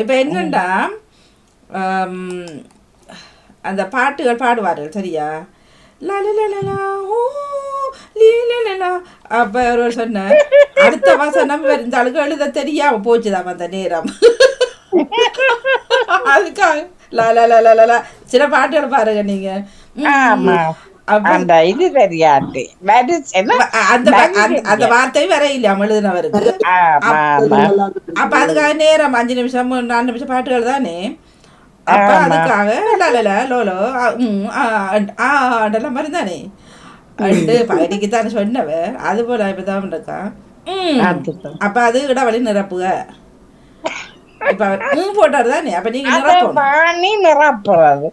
இப்போ என்னண்டா அந்த பாட்டுகள் பாடுவார்கள் சரியா. அப்ப ஒருவர் சொன்னார் அடுத்த வசனம் இந்த ஆளுக்கு எழுத தெரியாம போச்சுதாம் அந்த நேரம் அதுக்காக லா லா. சில பாட்டுகள் பாருங்க நீங்க அந்த இது தெரியாது? அந்த. வார்த்தை வர இல்லையாம் எழுதினவருக்கு அப்ப அதுக்காக நேரம் அஞ்சு நிமிஷம் நாலு நிமிஷம் பாட்டுகள் தானே அப்ப. அதுக்காக லலல லோலோ ஆ, ம், ஆ, அண்ட், ஆ அதெல்லாம் மாதிரி தானே அண்டு பயணிக்கு தானே சொன்னவ அது போல இப்பதான் இருக்கா ம். அதுதான். அப்ப அது இடைவெளி நிரப்புக இப்ப போட்டாரு தானே அப்ப நீங்க நிரப்பணும் பாணி நிரப்புறது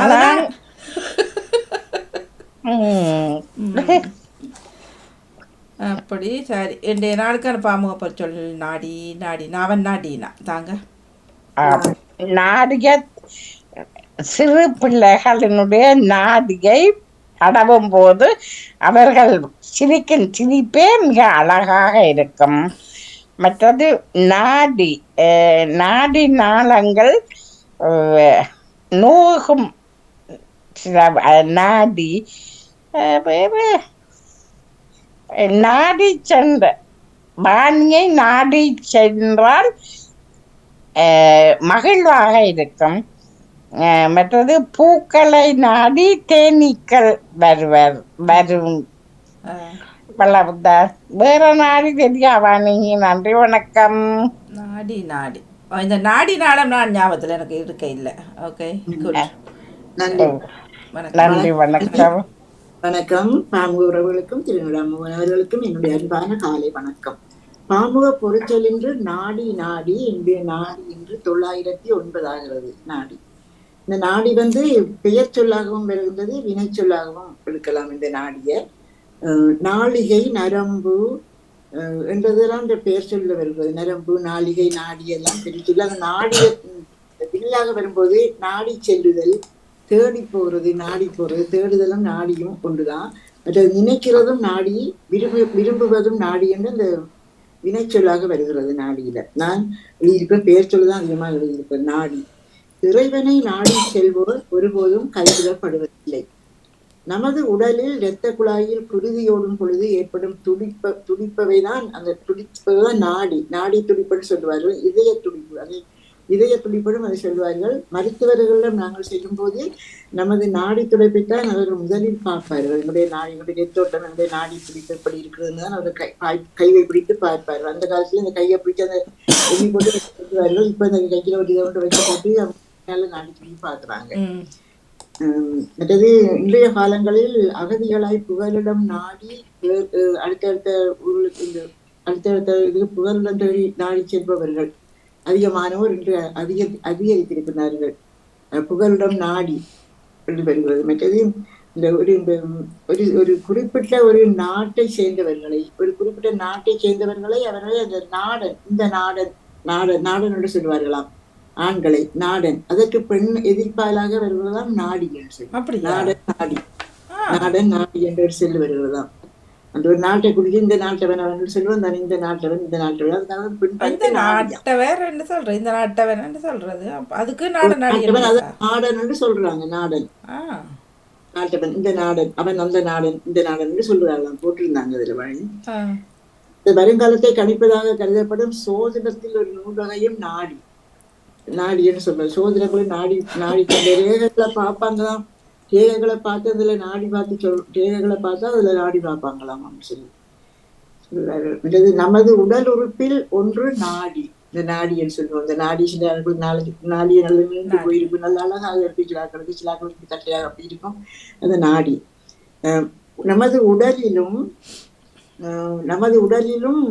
அதான். அப்படி சரி. இன்றைய நாளுக்கான பாமுக பொற்சொல் நாடி நாடி நாவன் நாடினா. தாங்க. ஆமா. நாடிகை சிறு பிள்ளைகளினுடைய நாடிகை தடவும் போது அவர்கள் சிரிக்கும் சிரிப்பே மிக அழகாக இருக்கும். மற்றது நாடி நாடி நாளங்கள் நோகும் நாடி நாடி சென்ற. பாணியை நாடி சென்றால் மகிழ்வாக இருக்கும். மற்றது பூக்களை நாடி தேனீக்கள் வருவர் வரும். வளர்ந்தார் வேற நாடி தெரியாவா நீங்க? நன்றி வணக்கம். நாடி நாடி. இந்த நாடி நாளம் நான் ஞாபகத்தில் எனக்கு இருக்க இல்லை. ஓகே நன்றி வணக்கம். வணக்கம். பாமுக உறவுகளுக்கும் திருநடாமோகன் அவர்களுக்கும் என்னுடைய அன்பான காலை வணக்கம். பாமுக பொருட்கள் என்று நாடி நாடி இன்று நாடி என்று தொள்ளாயிரத்தி ஒன்பதாகிறது நாடி. இந்த நாடி வந்து பெயர் சொல்லாகவும் வருகின்றது வினை சொல்லாகவும் எடுக்கலாம் இந்த நாடிய. அஹ், நாளிகை நரம்பு அஹ், என்றதெல்லாம் இந்த பெயர் சொல்ல வருகிறது நரம்பு நாளிகை நாடி எல்லாம் சொல்லு அந்த நாடிய உம், வினையாக வரும்போது நாடி செல்லுதல் தேடி போறது நாடி போறது தேடுதலும் நாடியும் ஒன்றுதான் மற்ற நினைக்கிறதும் நாடி விரும்பு விரும்புவதும் நாடி என்று வினைச்சொல்லாக வருகிறது நாடியில. நான் எழுதியிருப்பேன் பெயர் சொல்லுதான் அதிகமாக எழுதியிருப்பேன் நாடி. இறைவனை நாடி செல்வோர் ஒருபோதும் கைவிடப்படுவதில்லை நமது உடலில் இரத்த குழாயில் குருதியோடும் பொழுது ஏற்படும் துடிப்ப துடிப்பவை தான் அந்த துடிப்பதுதான் நாடி. நாடி துடிப்புன்னு சொல்லுவார்கள் இதய துடிப்பு. அதை இதய துடிப்படும் அதை சொல்வார்கள். மருத்துவர்களிடம் நாங்கள் செல்லும் போது நமது நாடி துடைப்பைத்தான் அவர்கள் முதலில் பார்ப்பார்கள். என்னுடைய நாடி என்னுடைய ரத்தோட்டம் என்னுடைய நாடி துடிப்பு எப்படி இருக்கிறதுன்னு தான் அவர்கள் கை கையை பிடித்து பார்ப்பார்கள். அந்த காலத்துல இந்த கையை பிடிச்சு அந்த எண்ணி போட்டு சொல்லுவார்கள் இப்ப இந்த கையில ஒரு இதை கொண்டு வச்சு போட்டு அவங்க நாடி துடிப்பு பார்க்குறாங்க. மற்றது இன்றைய காலங்களில் அகதிகளாய் புகலிடம் நாடி அடுத்தடுத்த ஊர்களுக்கு அடுத்தடுத்த இதுக்கு புகலிடம் தேடி நாடி செல்பவர்கள். அதிகமானோர் இன்று அதிக அதிகரித்திருக்கிறார்கள். புகலிடம் நாடி என்று வருகிறது. மற்றது இந்த ஒரு இந்த ஒரு ஒரு குறிப்பிட்ட ஒரு நாட்டை சேர்ந்தவர்களை ஒரு குறிப்பிட்ட நாட்டை சேர்ந்தவர்களை அவர்களை அந்த நாடன் இந்த நாடன் நாடன் நாடன் என்று சொல்வார்களாம் ஆண்களை நாடன் அதற்கு பெண் எதிர்ப்பாலாக வருவதாம் நாடி என்று சொல்லி. நாடன் நாடி. நாடன் நாடி என்று சொல்லி வருகிறதாம் அந்த ஒரு நாட்டை குறித்து இந்த நாட்டவன் அவன் சொல்லுவான் தான் இந்த நாட்டவன் இந்த நாட்டவன் அதுக்காக நாடியாம். நாட்டவர் என்ன சொல்றது இந்த நாட்டவர் என்ன சொல்றது. அதுக்கு நாடு நாடி நாட்டவன் அதான் நாடன் என்று சொல்றாங்க நாடன். நாட்டவன் இந்த நாடன் அவன் அந்த நாடன் இந்த நாடன் என்று சொல்றாங்களாம் போட்டிருந்தாங்க அதுல வழி. இந்த வருங்காலத்தை கணிப்பதாக கருதப்படும் சோதனத்தில் ஒரு நூலகையும் நாடி. நாடின்னு சொல்றேன் சோதனைகளும் நாடி நாடி அந்த ரேகைகளை பார்த்து அதுல நாடி பார்த்து சொல் ரேகைகளை பார்த்தா அதுல நாடி பார்ப்பாங்களாம் அப்படின்னு சொல்லி. மற்றது நமது உடல் உறுப்பில் ஒன்று நாடி. இந்த நாடின்னு சொல்லுவோம். இந்த நாடி சில ஆட்களுக்கு நாளைக்கு நாடியை நல்ல நீண்டு போயிருக்கும். நல்ல அழகாக இருக்கு. சிலாக்களுக்கு சிலாக்களுக்கு தட்டையாக அப்படி இருக்கும். அந்த நாடி. நமது உடலிலும் நமது உடலிலும்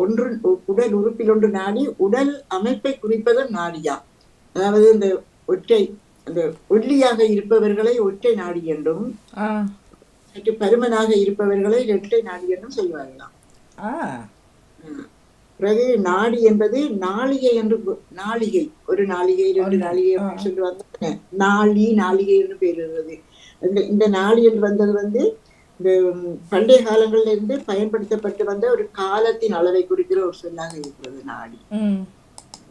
ஒன்று உடல் உறுப்பில் ஒன்று நாடி உடல் அமைப்பை குறிப்பதும் நாடியா அதாவது இந்த ஒற்றை அந்த ஒல்லியாக இருப்பவர்களை ஒற்றை நாடி என்றும் சற்று பருமனாக இருப்பவர்களை இரட்டை நாடி என்றும் சொல்வார்களாம். பிறகு நாடி என்பது நாளிகை என்று நாளிகை. ஒரு நாளிகை ரெண்டு நாளிகை. அப்படின்னு சொல்லுவாங்க. நாளி நாளிகை என்று பேர் வருது. இந்த இந்த நாளி என்று வந்தது வந்து இந்த பண்டைய காலங்கள்ல இருந்து பயன்படுத்தப்பட்டு வந்த ஒரு காலத்தின் அளவை குறிக்கிற ஒரு சொல்லாக இருக்கிறது நாடி.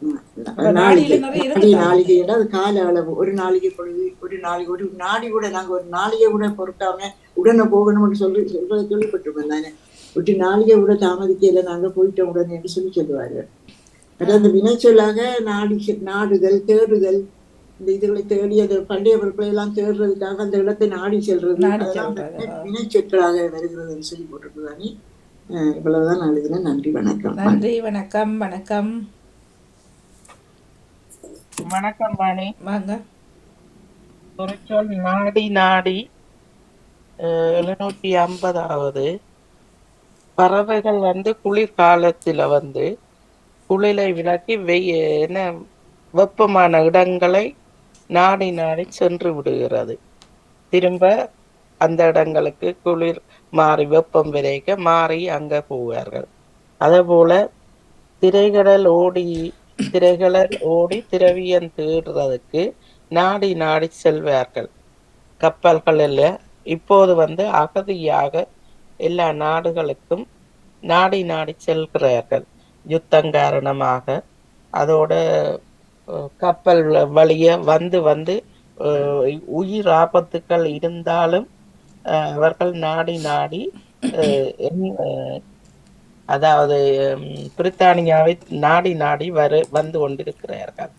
ம் ம், அப்ப நாளிகை நாடியில நிறைய நாடி இருக்குதா? நாளிகைன்னா அது கால அளவு. ஒரு நாளிகை பொழுது ஒரு நாளிகை ஒரு நாடி கூட நாங்க ஒரு நாளிகை கூட பொறுக்காம உடனே போகணும்னு சொல்லி சொல்றதை கேள்விப்பட்டிருக்கோம் தானே. ஒரு நாளிகை கூட தாமதிக்கையில நாங்க போயிட்டோம் உடனே என்று சொல்லி சொல்லுவாரு. அது அந்த வினைச்சொல்லாக நாடி நாடுதல் தேடுதல் இந்த இதுகளை தேடி அந்த பண்டைய பொருட்களை எல்லாம் தேடுறதுக்காக அந்த இடத்தை நாடி செல்றது வினைச்சொற்களாக வருகிறதுன்னு சொல்லி போட்டிருக்குதானே இவ்வளவுதான் நான் எழுதினேன் நன்றி வணக்கம். நன்றி வணக்கம் வணக்கம். வணக்கம் வாணி வாங்க. ஒரு சொல் நாடி. நாடி எழுநூற்றி ஐம்பதாவது. பறவைகள் வந்து குளிர்காலத்துல வந்து குளிரை விலக்கி வெய்ய என்ன வெப்பமான இடங்களை நாடி நாடி சென்று விடுகிறது. திரும்ப அந்த இடங்களுக்கு குளிர் மாறி வெப்பம் விரைக்க மாறி அங்க போவார்கள். அதே போல திரைகடல் ஓடி திரைகளர் ஓடி திரவியம் தேடுறதுக்கு நாடி நாடி செல்வார்கள். கப்பல்களில் இப்போது வந்து அகதியாக எல்லா நாடுகளுக்கும் நாடி நாடி செல்கிறார்கள். யுத்தம் காரணமாக. அதோட கப்பல் வழிய வந்து வந்து உயிர் ஆபத்துக்கள் இருந்தாலும் அஹ், அவர்கள் நாடி நாடி அஹ், அதாவது பிரித்தானியாவை நாடி நாடி வரு வந்து கொண்டிருக்கிறார்கள்.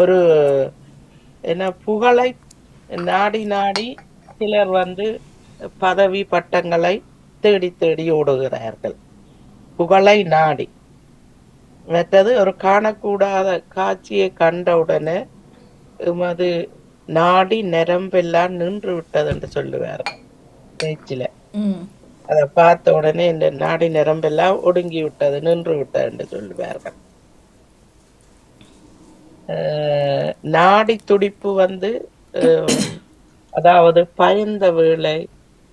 ஒரு என்ன புகழை நாடி நாடி சிலர் வந்து பதவி பட்டங்களை தேடி தேடி ஓடுகிறார்கள். புகழை நாடி. மற்றது ஒரு காணக்கூடாத காட்சியை கண்டவுடனே எமது நாடி நரம்பெல்லாம் நின்று விட்டது என்று சொல்லுவார். பேச்சில. அதை பார்த்த உடனே இந்த நாடி நரம்பெல்லாம் ஒடுங்கி விட்டது நின்று விட்டது என்று சொல்லுவார்கள். நாடி துடிப்பு வந்து அதாவது பயந்த வேலை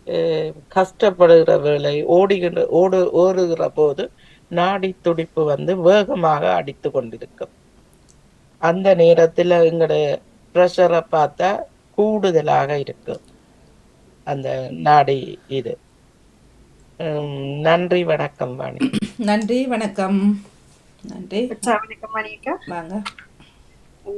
அஹ், கஷ்டப்படுகிற வேலை ஓடுகின்ற ஓடு ஓடுகிற போது நாடி துடிப்பு வந்து வேகமாக அடித்து கொண்டிருக்கும். அந்த நேரத்தில் எங்களுடைய ப்ரெஷரை பார்த்தா கூடுதலாக இருக்கும். அந்த நாடி இது. நன்றி வணக்கம் வாணி. நன்றி வணக்கம். நன்றி. வணக்கம் வாங்க.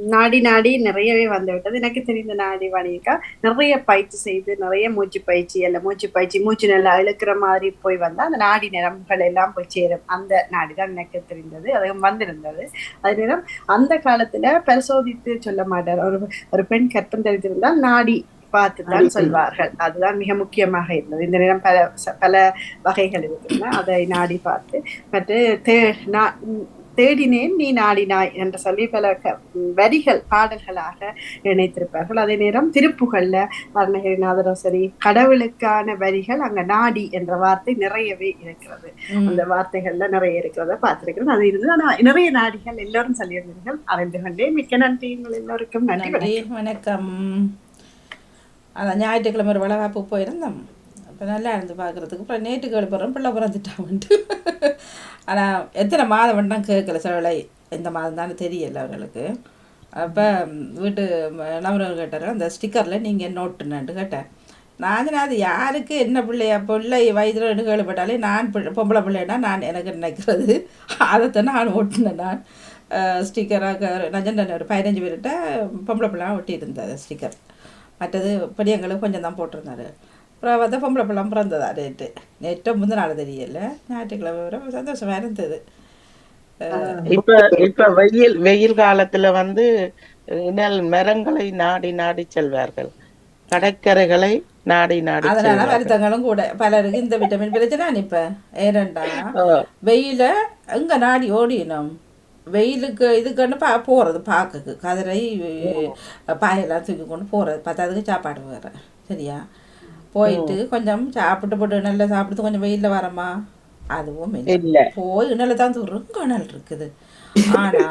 நாடி நாடி நிறையவே வந்து விட்டது. எனக்கு தெரிந்த நாடி மணியக்கா நிறைய பயிற்சி செய்து நிறைய மூச்சு பயிற்சி எல்லாம் மூச்சு பயிற்சி மூச்சு நல்லா இழுக்கிற மாதிரி போய் வந்தா அந்த நாடி நரம்புகள் எல்லாம் போய் சேரும். அந்த நாடி தான் எனக்கு தெரிந்தது. அது வந்திருந்தது. அது நேரம் அந்த காலத்துல பரிசோதித்து சொல்ல மாட்டார். ஒரு ஒரு பெண் கற்பம் தெரிந்திருந்தால் நாடி பார்த்துதான் சொல்வார்கள். அதுதான் மிக முக்கியமாக இருந்தது. இந்த நேரம் பல பல வகைகள் இருக்கின்றன அதை நாடி பார்த்து மற்ற தேடினேன் நீ நாடினாய் என்று சொல்லி பல வரிகள் பாடல்களாக இணைத்திருப்பார்கள். அதே நேரம் திருப்புகள்ல அருணகிரிநாதரும் சரி கடவுளுக்கான வரிகள் அங்க நாடி என்ற வார்த்தை நிறையவே இருக்கிறது. அந்த வார்த்தைகள்ல நிறைய இருக்கிறத பார்த்திருக்கிறேன் அது இருந்து ஆனா நிறைய நாடிகள் எல்லாரும் சொல்லியிருந்தீர்கள். அறிந்து கொண்டே மிக்க நன்றி. உங்கள் எல்லோருக்கும் நன்றி. வணக்கம். அந்த ஞாயிற்றுக்கிழமை ஒரு வளகாப்பு போயிருந்தோம். அப்போ நல்லா இருந்து பார்க்குறதுக்கு அப்புறம் நேற்று கழிப்புறம் பிள்ளை பிறந்துட்டான்ட்டு. ஆனால் எத்தனை மாதம் வேண்டாம் கேட்கல சிலவளை எந்த மாதம் தானே தெரியல அவர்களுக்கு அப்போ வீட்டு நவரவர் கேட்டார் அந்த ஸ்டிக்கரில் நீங்கள் என்ன கேட்டேன். நான் அது யாருக்கு? என்ன பிள்ளையா பிள்ளை வயதில் ரெண்டு கேள்விப்பட்டாலே நான் பிள்ளை பொம்பளை பிள்ளைன்னா நான் எனக்கு நினைக்கிறது? அதைத்தான் நான் ஓட்டினேன் நான். ஸ்டிக்கராக நஜண்டன் ஒரு பதினஞ்சு பேர்கிட்ட பொம்பளை பிள்ளை ஒட்டியிருந்தேன் ஸ்டிக்கர். மற்றது பெரியங்களுக்கு கொஞ்சம் தான் போட்டிருந்தாரு அப்புறம் பார்த்தா பொம்பளை பிள்ளை பிறந்ததா நேற்று நேற்று முந்தின நாள் தெரியல ஞாயிற்றுக்கிழமை வரை சந்தோஷமாக இருந்தது இப்ப இப்ப வெயில் வெயில் காலத்துல வந்து இனல் மரங்களை நாடி நாடி செல்வார்கள் கடற்கரைகளை நாடி நாடி அதனால வருத்தங்களும் கூட பலருக்கு இந்த விட்டமின் பிரச்சனை இப்ப ஏனண்டா வெயில எங்க நாடி ஓடினோம் வெயிலுக்கு இதுக்குன்னு பா போகிறது பார்க்கக்கு கதிரை பாயெல்லாம் தூக்கி கொண்டு போகிறது பத்தாதுக்கு சாப்பாடு வேறு. சரியா? போயிட்டு கொஞ்சம் சாப்பிட்டு போட்டு நல்லா சாப்பிட்டு கொஞ்சம் வெயிலில் வரமா? அதுவும் இல்லை. போய் இணல தான் துருங்கணல் இருக்குது. ஆனா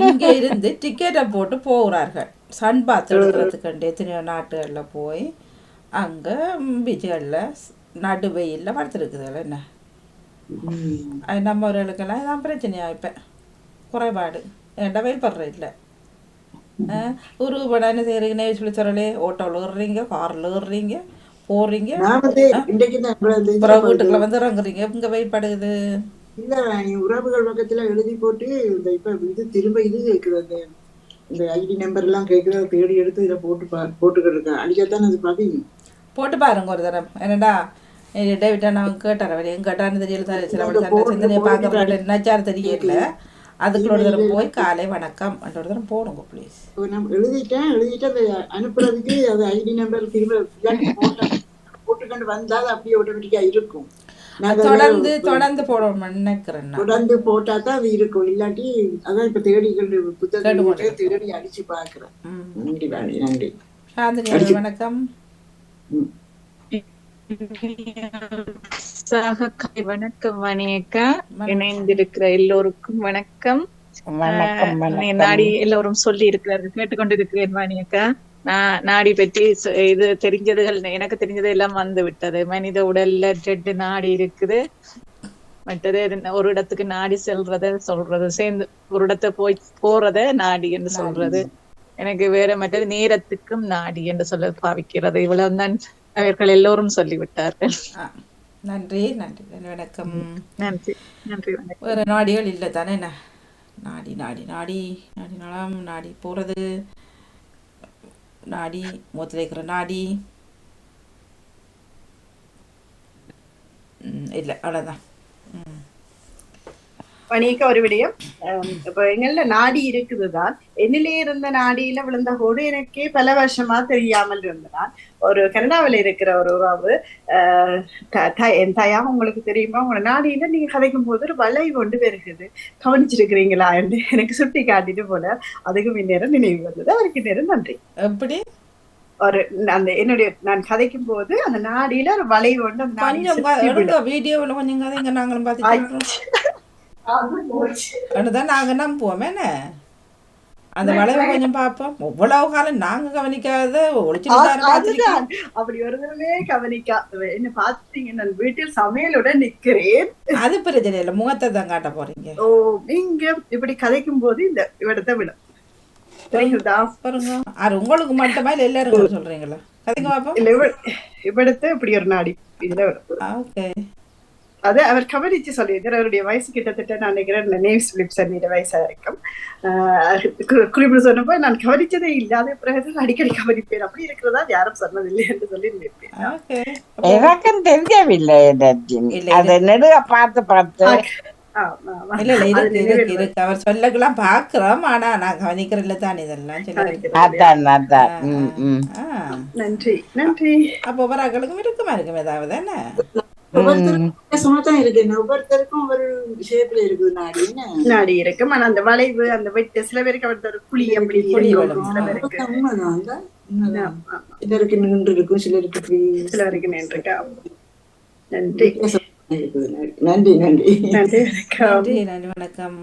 இங்க இருந்து டிக்கெட்டை போட்டு போகிறார்கள். சன் பாத் எடுக்கிறதுக்கு எத்தனையோ நாட்டுகளில் போய் அங்க பீச்சுகளில் நடு வெயிலில் படுத்துருக்குதுல்ல என்ன உம். அது நம்மவர்களுக்கெல்லாம் இதான் பிரச்சனையா இப்போ? குறைபாடு. படுற இல்லை. ஒரு படம் என்ன செய்கிறீங்க சொல்லி சொல்லலே ஓட்டோவில் ஏறுறீங்க காரில் ஏறுறீங்க போறீங்க. இது வீட்டுக்குள்ள வந்து இறங்குறீங்க. இங்க வெயிட் படுகுது இல்ல உறவுகள் பக்கத்துல எழுதி போட்டு இந்த இப்ப இது திரும்ப இது கேக்குது. அந்த இந்த ஐடி நம்பர் எல்லாம் கேக்குறத தேடி எடுத்து இதுல போட்டு போட்டுக்கிட்டு இருக்கேன். அடிக்கத்தான் அது பாத்தீங்க போட்டு பாருங்க ஒரு தரம் என்னடா? டேவிட்டா நான் கேட்டார்? அவர் எங்க கேட்டான்னு தெரியல. சில சிந்தனையை என்னாச்சாரு தெரியல. அதுக்குள்ள ஒரு தரம் போய் காலை வணக்கம் ஒரு தரம் போடுங்க ப்ளீஸ் நான் எழுதிட்டேன் எழுதிட்டு அதை அனுப்புறதுக்கு அது ஐடி நம்பர் திரும்ப போட்டுக்கொண்டு வந்தா அது அப்படியே ஆட்டோமேட்டிக்கா இருக்கும். தொடர்ந்து தொடர்ந்து போடணும்னு நினைக்கிறேன் நான். தொடர்ந்து போட்டா தான் அது இருக்கும். இல்லாட்டி அதான் இப்ப தேடி கொண்டு புத்தகத்தை போட்டு தேடி அடிச்சு பாக்குறேன். நன்றி நன்றி வணக்கம். வணக்கம் மணியக்கா இணைந்திருக்கிற எல்லோருக்கும் வணக்கம். நாடி எல்லோரும் சொல்லி இருக்கிறார்கள் கேட்டுக்கொண்டிருக்கிறேன் மணியக்கா நான் நாடி பற்றி இது தெரிஞ்சதுகள் எனக்கு தெரிஞ்சது எல்லாம் வந்து விட்டது. மனித உடல்ல ரெண்டு நாடி இருக்குது. மற்றது ஒரு இடத்துக்கு நாடி செல்றத சொல்றது சேர்ந்து ஒரு இடத்த போய் போறத நாடி என்று சொல்றது. எனக்கு வேற மற்றது நேரத்துக்கும் நாடி என்று சொல்ல பாவிக்கிறது. இவ்வளவுதான் அவர்கள் எல்லோரும் சொல்லிவிட்டார்கள். நன்றி நன்றி வணக்கம். நன்றி நன்றி வேறு நாடிகள் இல்லை தானே என்ன? நாடி நாடி நாடி நாடி நலம் நாடி போகிறது நாடி மூத்தில் இருக்கிற நாடி. இல்லை அவ்வளோதான் பணிக்க ஒரு விடயம். இப்ப எங்கள்ல நாடி இருக்குதுதான். என்னிலே இருந்த நாடியில விழுந்த கோடு எனக்கே பல வருஷமா தெரியாமல் இருந்ததான் ஒரு கனடாவில் இருக்கிற ஒரு உறவு என் தயா உங்களுக்கு தெரியுமா? உங்களோட நாடியில நீங்க கதைக்கும் போது ஒரு வளை கொண்டு வருகிறது. கவனிச்சிருக்கிறீங்களா என்று எனக்கு சுட்டி காட்டிட்டு போல அதுக்கு முன்னேறம் நினைவு வந்தது. அவருக்கு நேரம் நன்றி. எப்படி? ஒரு அந்த என்னுடைய நான் கதைக்கும் போது அந்த நாடியில ஒரு வளை கொண்டு வீடியோவில் கொஞ்சம் கதைங்க நாங்களும் பார்த்துட்டு. தான் நாங்கள் நம்புவோம் என்ன அந்த வளைவை கொஞ்சம் பார்ப்போம் இவ்வளவு காலம் நாங்கள் கவனிக்காத அப்படி ஒரு தடவை கவனிக்கா என்ன பாத்தீங்க நான் வீட்டில் சமையலுடன் நிக்கிறேன் அது பிரச்சனை இல்லை முகத்தை தான் காட்ட போறீங்க ஓ நீங்க இப்படி கதைக்கும் போது இந்த இடத்தை விடும் அது உங்களுக்கு மட்டுமா இல்லை எல்லாரும் சொல்றீங்களா கதைங்க இவ- இவ்விடத்தை இப்படி ஒரு நாடி இதுல ஓகே அது அவர் கவனிச்சு சொல்லியிருந்தார். அவருடைய வயசு கிட்டத்தட்ட நான் நினைக்கிறேன் நேவ்ஸ் பிலிப்ஸ் அண்ணியோட வயசா இருக்கும். ஆஹ் கு- குறிப்பிட்டு சொன்னப்போ நான் கவனிச்சதே இல்லாத பிறகு அடிக்கடி கவனிப்பேன். அப்படி இருக்கிறதா யாரும் சொன்னதில்லை என்று சொல்லி நினைப்பேன் ஓகே எனக்கும் தெரியவில்லை அதை நெடுக பார்த்து பார்த்து. அவர் சொல்லக்கெல்லாம் பாக்குறோம் ஆனா நான் கவனிக்கிறதுல தான் இதெல்லாம் சொல்லி அதான் அதான். ம் ம். நன்றி நன்றி. அப்போ ஒவ்வொருக்களுக்கும் இருக்குமா இருக்கும் ஏதாவது? என்ன? ஒவ்வொருத்தருக்கும் வித்தியாசமா தான் இருக்கு. ஒவ்வொருத்தருக்கும் ஒரு ஷேப்ல இருக்குது. நாடி என்ன? நாடி இருக்கும் ஆனா அந்த வளைவு அந்த வெட்டு சில பேருக்கு அவர்ட்ட ஒரு குழி அப்படி குழி உண்மைதான். அந்த. சிலருக்கு நின்று இருக்கும் சிலருக்கு இப்படி சில பேருக்கு நின்றுக்கா நன்றி. நன்றி நன்றி. நன்றி வணக்கம். நன்றி நன்றி வணக்கம்.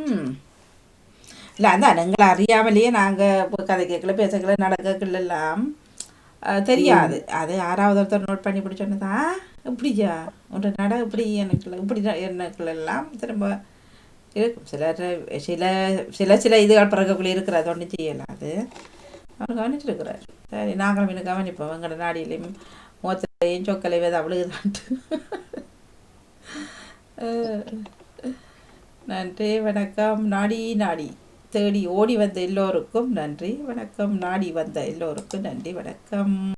ம். இல்லை அதான் எங்களை அறியாமலேயே நாங்கள் இப்போ கதை கேட்கல பேசக்கல நடக்கல எல்லாம் தெரியாது. அது யாராவது ஒருத்தர் நோட் பண்ணி இப்படி சொன்னதா இப்படியா? உன்ற நட இப்படி எனக்கு இப்படி எனக்கு எல்லாம் திரும்ப இருக்கும். சில சில சில சில இதுகள் பிறகுக்குள்ளே இருக்கிறது ஒன்றும் செய்யலாம் அது அவர் கவனிச்சிருக்கிறார். சரி நாங்களும் இன்னும் கவனிப்போம். எங்களோட நாடியிலையும் முகத்திலையும் சொக்கலை வேத அவ்வளவுதான்ட்டு அஹ், நன்றி வணக்கம். நாடி நாடி. தேடி ஓடி வந்த எல்லோருக்கும் நன்றி. வணக்கம். நாடி வந்த எல்லோருக்கும் நன்றி. வணக்கம்.